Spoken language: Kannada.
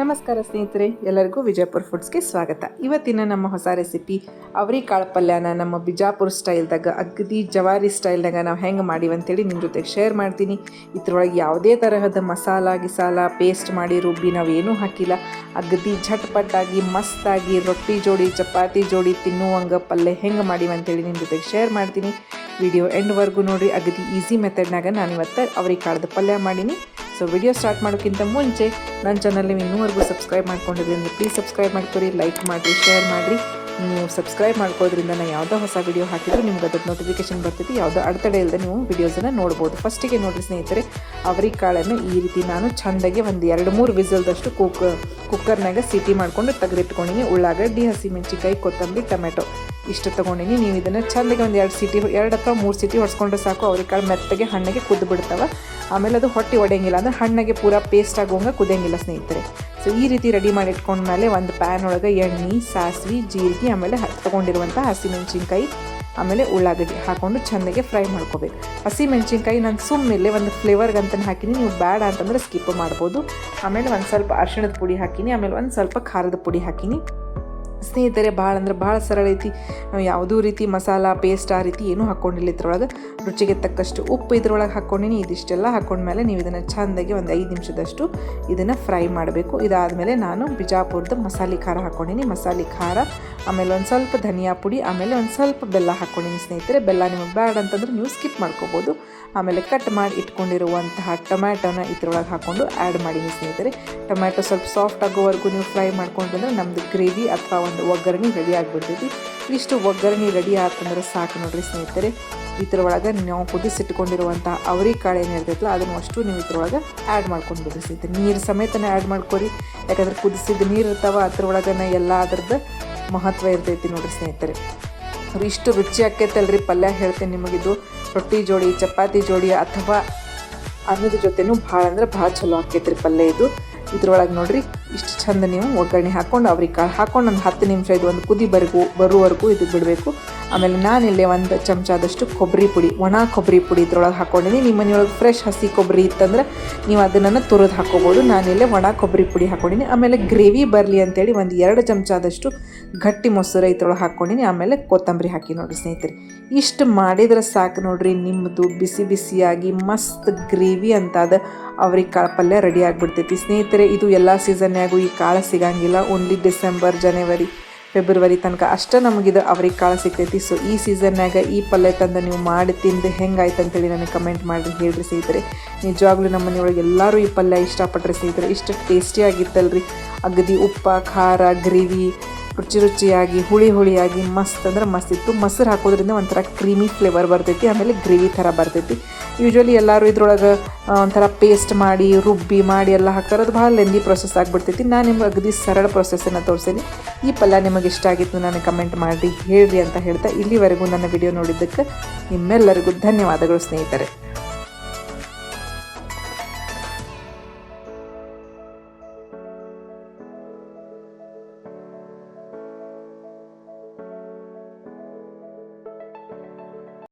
ನಮಸ್ಕಾರ ಸ್ನೇಹಿತರೆ, ಎಲ್ಲರಿಗೂ ವಿಜಯಪುರ ಫುಡ್ಸ್ಗೆ ಸ್ವಾಗತ. ಇವತ್ತಿನ ನಮ್ಮ ಹೊಸ ರೆಸಿಪಿ ಅವರಿಕಾಳು ಪಲ್ಯನ ನಮ್ಮ ಬಿಜಾಪುರ ಸ್ಟೈಲ್ದಾಗ, ಅಗದಿ ಜವಾರಿ ಸ್ಟೈಲ್ದಾಗ ನಾವು ಹೆಂಗೆ ಮಾಡಿವಿ ಅಂತೇಳಿ ನಿಮ್ಮ ಜೊತೆಗೆ ಶೇರ್ ಮಾಡ್ತೀನಿ. ಇದ್ರೊಳಗೆ ಯಾವುದೇ ತರಹದ ಮಸಾಲ, ಗಿಸಾಲ, ಪೇಸ್ಟ್ ಮಾಡಿ ರುಬ್ಬಿ ನಾವೇನೂ ಹಾಕಿಲ್ಲ. ಅಗದಿ ಝಟ್ಪಟ್ಟಾಗಿ, ಮಸ್ತಾಗಿ ರೊಟ್ಟಿ ಜೋಡಿ, ಚಪಾತಿ ಜೋಡಿ ತಿನ್ನುವಂಗ ಪಲ್ಯ ಹೆಂಗೆ ಮಾಡಿವಿ ಅಂತೇಳಿ ನಿಮ್ಮ ಜೊತೆಗೆ ಶೇರ್ ಮಾಡ್ತೀನಿ. ವಿಡಿಯೋ ಎಂಡ್ವರೆಗೂ ನೋಡಿರಿ, ಅಗದಿ ಈಸಿ ಮೆಥಡ್ನಾಗ ನಾನು ಇವತ್ತು ಅವರಿಕಾಳದ ಪಲ್ಯ ಮಾಡೀನಿ. ಸೊ ವಿಡಿಯೋ ಸ್ಟಾರ್ಟ್ ಮಾಡೋಕ್ಕಿಂತ ಮುಂಚೆ ನನ್ನ ಚಾನಲ್ ನೀವು ಇನ್ನೂವರೆಗೂ ಸಬ್ಸ್ಕ್ರೈಬ್ ಮಾಡ್ಕೊಂಡಿದ್ರಿ ಅಂದರೆ ಪ್ಲೀಸ್ ಸಬ್ಸ್ಕ್ರೈಬ್ ಮಾಡ್ಕೊರಿ ಲೈಕ್ ಮಾಡಿರಿ ಶೇರ್ ಮಾಡಿರಿ. ನೀವು ಸಬ್ಸ್ಕ್ರೈಬ್ ಮಾಡ್ಕೋದ್ರಿಂದ ನಾನು ಯಾವುದೋ ಹೊಸ ವಿಡಿಯೋ ಹಾಕಿದ್ರು ನಿಮ್ಗೆ ಅದರ ನೋಟಿಫಿಕೇಶನ್ ಬರ್ತೈತಿ. ಯಾವುದೋ ಅಡೆತಡೆ ಇಲ್ಲದೆ ನೀವು ವೀಡಿಯೋಸನ್ನು ನೋಡ್ಬೋದು. ಫಸ್ಟಿಗೆ ನೋಡಿರಿ ಸ್ನೇಹಿತರೆ ಅವರಿಕಾಳನ್ನು ಈ ರೀತಿ ನಾನು ಚೆಂದಾಗಿ ಒಂದು ಎರಡು ಮೂರು ವಿಸಲ್ದಷ್ಟು ಕುಕ್ ಕುಕ್ಕರ್ನಾಗ ಸಿಟಿ ಮಾಡ್ಕೊಂಡು ತೆಗೆದಿಟ್ಕೊಂಡಿನಿ. ಉಳ್ಳಾಗಡ್ಡಿ ಹಸಿಮೆಣ್ಸಿಕಾಯಿ ಕೊತ್ತಂಬರಿ, ಟೊಮೆಟೊ. ಇಷ್ಟು ತೊಗೊಂಡಿನಿ. ನೀವು ಇದನ್ನು ಚೆಂದಾಗಿ ಒಂದು ಎರಡು ಸಿಟಿ, ಎರಡು ಅಥವಾ ಮೂರು ಸಿಟಿ ಹೊಡ್ಸ್ಕೊಂಡ್ರೆ ಸಾಕು. ಅವ್ರಿಕಾಳು ಮೆತ್ತಗೆ ಹಣ್ಣಿಗೆ ಕುದ್ದು ಬಿಡ್ತಾವೆ. ಆಮೇಲೆ ಅದು ಹೊಟ್ಟೆ ಒಡೆಯಂಗಿಲ್ಲ. ಅಂದರೆ ಹಣ್ಣಿಗೆ ಪೂರ ಪೇಸ್ಟ್ ಆಗೋಂಗೆ ಕುದಿಯಂಗಿಲ್ಲ ಸ್ನೇಹಿತರೆ. ಸೊ ಈ ರೀತಿ ರೆಡಿ ಮಾಡಿ ಇಟ್ಕೊಂಡ್ಮೇಲೆ ಒಂದು ಪ್ಯಾನ್ ಒಳಗೆ ಎಣ್ಣೆ, ಸಾಸಿವೆ, ಜೀರಿಗೆ, ಆಮೇಲೆ ತೊಗೊಂಡಿರುವಂಥ ಹಸಿಮೆಣ್ಸಿನ್ಕಾಯಿ ಆಮೇಲೆ ಉಳ್ಳಾಗಡ್ಡಿ ಹಾಕೊಂಡು ಚೆಂದಾಗೆ ಫ್ರೈ ಮಾಡ್ಕೋಬೇಕು. ಹಸಿ ಮೆಣಸಿನ್ಕಾಯಿ ನಾನು ಸುಮ್ಮನೆ ಒಂದು ಫ್ಲೇವರ್ಗೆ ಅಂತಲೇ ಹಾಕಿನಿ. ನೀವು ಬೇಡ ಅಂತಂದರೆ ಸ್ಕಿಪ್ ಮಾಡ್ಬೋದು. ಆಮೇಲೆ ಒಂದು ಸ್ವಲ್ಪ ಅರ್ಶಿಣದ ಪುಡಿ ಹಾಕಿನಿ. ಆಮೇಲೆ ಒಂದು ಸ್ವಲ್ಪ ಖಾರದ ಪುಡಿ ಹಾಕಿನಿ. ಸ್ನೇಹಿತರೆ, ಭಾಳ ಅಂದ್ರೆ ಭಾಳ ಸರಳ ಐತಿ. ನಾವು ಯಾವುದೂ ರೀತಿ ಮಸಾಲ ಪೇಸ್ಟ್ ಆ ರೀತಿ ಏನೂ ಹಾಕ್ಕೊಂಡಿಲ್ಲ ಇದ್ರೊಳಗೆ. ರುಚಿಗೆ ತಕ್ಕಷ್ಟು ಉಪ್ಪು ಇದ್ರೊಳಗೆ ಹಾಕ್ಕೊಂಡಿನಿ ಇದಿಷ್ಟೆಲ್ಲ ಹಾಕ್ಕೊಂಡ್ಮೇಲೆ ನೀವು ಇದನ್ನು ಚೆಂದಾಗಿ ಒಂದು ಐದು ನಿಮಿಷದಷ್ಟು ಇದನ್ನು ಫ್ರೈ ಮಾಡಬೇಕು. ಇದಾದಮೇಲೆ ನಾನು ಬಿಜಾಪುರದ ಮಸಾಲೆ ಖಾರ ಹಾಕ್ಕೊಂಡಿನಿ ಮಸಾಲೆ ಖಾರ, ಆಮೇಲೆ ಒಂದು ಸ್ವಲ್ಪ ಧನಿಯಾ ಪುಡಿ, ಆಮೇಲೆ ಒಂದು ಸ್ವಲ್ಪ ಬೆಲ್ಲ ಹಾಕ್ಕೊಂಡಿನಿ ಸ್ನೇಹಿತರೆ. ಬೆಲ್ಲ ನಿಮಗೆ ಬೇಡ ಅಂತಂದ್ರೆ ನೀವು ಸ್ಕಿಪ್ ಮಾಡ್ಕೋಬೋದು. ಆಮೇಲೆ ಕಟ್ ಮಾಡಿ ಇಟ್ಕೊಂಡಿರುವಂತಹ ಟೊಮ್ಯಾಟೋನ ಇದ್ರೊಳಗೆ ಹಾಕ್ಕೊಂಡು ಆ್ಯಡ್ ಮಾಡೀನಿ ಸ್ನೇಹಿತರೆ. ಟೊಮ್ಯಾಟೊ ಸ್ವಲ್ಪ ಸಾಫ್ಟ್ ಆಗೋವರೆಗೂ ನೀವು ಫ್ರೈ ಮಾಡ್ಕೊಂಡ್ರೆ ನಮ್ಮದು ಗ್ರೇವಿ ಅಥವಾ ಒಂದು ಒಗ್ಗರಣೆ ರೆಡಿ ಆಗಿಬಿಡ್ತೈತಿ ಇಷ್ಟು ಒಗ್ಗರಣೆ ರೆಡಿ ಆತಂದ್ರೆ ಸಾಕು ನೋಡ್ರಿ ಸ್ನೇಹಿತರೆ. ಇದ್ರೊಳಗೆ ನಾವು ಕುದಿಸಿಟ್ಕೊಂಡಿರುವಂಥ ಅವರಿಕಾಳು ಏನು ಇರ್ತೈತಲ್ಲ ಅದನ್ನು ಅಷ್ಟು ನೀವು ಇದ್ರೊಳಗೆ ಆ್ಯಡ್ ಮಾಡ್ಕೊಂಡು ಬಿಡ್ರಿ ಸ್ನೇಹಿತರೆ. ನೀರು ಸಮೇತನೇ ಆ್ಯಡ್ ಮಾಡ್ಕೊರಿ. ಯಾಕಂದ್ರೆ ಕುದಿಸಿದ ನೀರು ಇರ್ತಾವ ಅದ್ರೊಳಗನ ಎಲ್ಲ ಅದ್ರದ್ದು ಮಹತ್ವ ಇರ್ತೈತಿ ನೋಡ್ರಿ ಸ್ನೇಹಿತರೆ. ಇಷ್ಟು ರುಚಿ ಆಕೈತಲ್ರಿ ಪಲ್ಯ. ಹೇಳ್ತೇನೆ ನಿಮಗಿದು. ರೊಟ್ಟಿ ಜೋಡಿ, ಚಪಾತಿ ಜೋಡಿ ಅಥವಾ ಅನ್ನದ ಜೊತೆನೂ ಭಾಳ ಅಂದ್ರೆ ಭಾಳ ಚಲೋ ಆಕೈತ್ರಿ ಪಲ್ಯ ಇದು. ಇದ್ರೊಳಗೆ ನೋಡ್ರಿ ಇಷ್ಟು ಚಂದ ನೀವು ಒಗ್ಗರಣೆ ಹಾಕ್ಕೊಂಡು, ಅವ್ರಿಗೆ ಕಾಳು ಹಾಕ್ಕೊಂಡು ಒಂದು ಹತ್ತು ನಿಮಿಷ ಇದು ಒಂದು ಕುದಿ ಬರಗೂ ಬರುವವರೆಗೂ ಇದು ಬಿಡಬೇಕು. ಆಮೇಲೆ ನಾನಿಲ್ಲೇ ಒಂದು ಚಮಚದಷ್ಟು ಕೊಬ್ಬರಿ ಪುಡಿ, ಒಣ ಕೊಬ್ಬರಿ ಪುಡಿ ಇದ್ರೊಳಗೆ ಹಾಕ್ಕೊಂಡಿನಿ ನಿಮ್ಮ ಮನೆಯೊಳಗೆ ಫ್ರೆಶ್ ಹಸಿ ಕೊಬ್ಬರಿ ಇತ್ತಂದ್ರೆ ನೀವು ಅದನ್ನು ತುರಿದು ಹಾಕ್ಕೋಬೋದು ನಾನಿಲ್ಲೇ ಒಣ ಕೊಬ್ಬರಿ ಪುಡಿ ಹಾಕ್ಕೊಂಡಿನಿ ಆಮೇಲೆ ಗ್ರೇವಿ ಬರಲಿ ಅಂತೇಳಿ ಒಂದು ಎರಡು ಚಮಚದಷ್ಟು ಗಟ್ಟಿ ಮೊಸರು ಇದ್ರೊಳಗೆ ಹಾಕ್ಕೊಂಡಿನಿ ಆಮೇಲೆ ಕೊತ್ತಂಬರಿ ಹಾಕಿ ನೋಡಿರಿ ಸ್ನೇಹಿತರೆ. ಇಷ್ಟು ಮಾಡಿದ್ರೆ ಸಾಕು ನೋಡಿರಿ. ನಿಮ್ಮದು ಬಿಸಿ ಬಿಸಿಯಾಗಿ ಮಸ್ತ್ ಗ್ರೇವಿ ಅಂತಾದ ಅವ್ರಿಗೆ ಕಾಳು ಪಲ್ಯ ರೆಡಿ ಆಗಿಬಿಡ್ತೈತಿ. ಸ್ನೇಹಿತರೆ, ಇದು ಎಲ್ಲ ಸೀಸನ್ಯಾಗೂ ಈ ಕಾಳು ಸಿಗಂಗಿಲ್ಲ. ಓನ್ಲಿ ಡಿಸೆಂಬರ್ ಜನವರಿ ಫೆಬ್ರವರಿ ತನಕ ಅಷ್ಟೇ ನಮಗಿದು ಅವ್ರಿಗೆ ಕಾಳು ಸಿಗ್ತೈತಿ. ಸೊ ಈ ಸೀಸನ್ನಾಗ ಈ ಪಲ್ಯ ತಂದು ನೀವು ಮಾಡಿ ತಿಂದು ಹೆಂಗಾಯ್ತು ಅಂತೇಳಿ ನನಗೆ ಕಮೆಂಟ್ ಮಾಡಿ ಹೇಳ್ರಿ ಸ್ನೇಹಿತರೆ. ನಿಜವಾಗ್ಲೂ ನಮ್ಮ ಮನೆಯೊಳಗೆ ಎಲ್ಲರೂ ಈ ಪಲ್ಯ ಇಷ್ಟಪಟ್ಟರೆ ಸ್ನೇಹಿತರೆ. ಇಷ್ಟು ಟೇಸ್ಟಿಯಾಗಿತ್ತಲ್ರಿ ಅಗದಿ ಉಪ್ಪ, ಖಾರ, ಗ್ರೇವಿ ರುಚಿ ರುಚಿಯಾಗಿ ಹುಳಿ ಹುಳಿಯಾಗಿ, ಮಸ್ತ್ ಅಂದ್ರೆ ಮಸ್ತ್ ಇತ್ತು. ಮೊಸರು ಹಾಕೋದ್ರಿಂದ ಒಂಥರ ಕ್ರೀಮಿ ಫ್ಲೇವರ್ ಬರ್ತೈತಿ, ಆಮೇಲೆ ಗ್ರೇವಿ ಥರ ಬರ್ತೈತಿ. ಯೂಶ್ವಲಿ ಎಲ್ಲರೂ ಇದ್ರೊಳಗೆ ಒಂಥರ ಪೇಸ್ಟ್ ಮಾಡಿ, ರುಬ್ಬಿ ಮಾಡಿ ಎಲ್ಲ ಹಾಕ್ತಾರೆ. ಅದು ಭಾಳ ಲೆಂದಿ ಪ್ರೊಸೆಸ್ ಆಗಿಬಿಡ್ತೈತಿ. ನಾನು ನಿಮ್ಗೆ ಅಗದಿ ಸರಳ ಪ್ರೊಸೆಸನ್ನು ತೋರಿಸೀನಿ. ಈ ಪಲ್ಯ ನಿಮಗೆ ಇಷ್ಟ ಆಗಿತ್ತು ನಾನು ಕಮೆಂಟ್ ಮಾಡಿ ಹೇಳ್ರಿ ಅಂತ ಹೇಳ್ತಾ ಇಲ್ಲಿವರೆಗೂ ನನ್ನ ವಿಡಿಯೋ ನೋಡಿದ್ದಕ್ಕೆ ನಿಮ್ಮೆಲ್ಲರಿಗೂ ಧನ್ಯವಾದಗಳು ಸ್ನೇಹಿತರೆ.